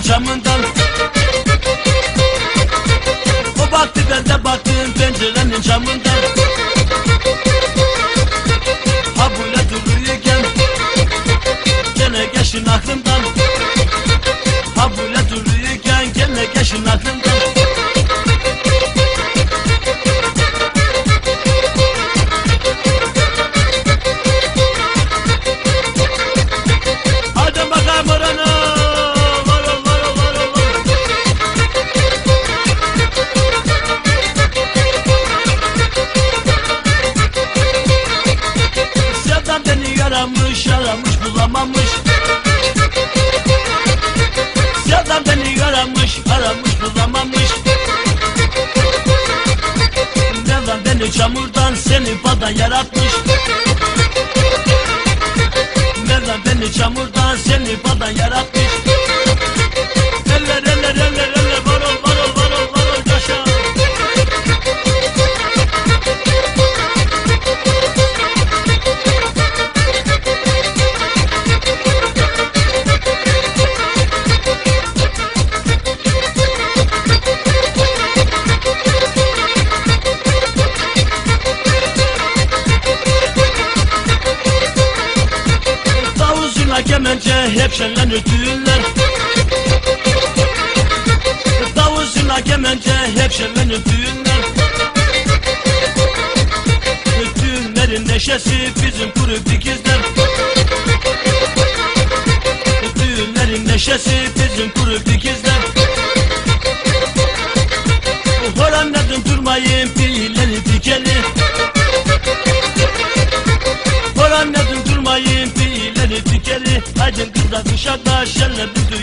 camından. O baktı ben de baktım pencerenin camından Yaramış yaramış bulamamış. Sevdan beni yaramış aramış bulamamış. Mevlam beni çamurdan seni badan yaratmış. Mevlam beni çamurdan seni badan yaratmış Kemençe hep şenlenir düğünler Davuzuna kemençe hep şenlenir düğünler Düğünlerin neşesi bizim kuru dikizler Düğünlerin neşesi bizim kuru dikizler Haydi kızlar şenle bir düğün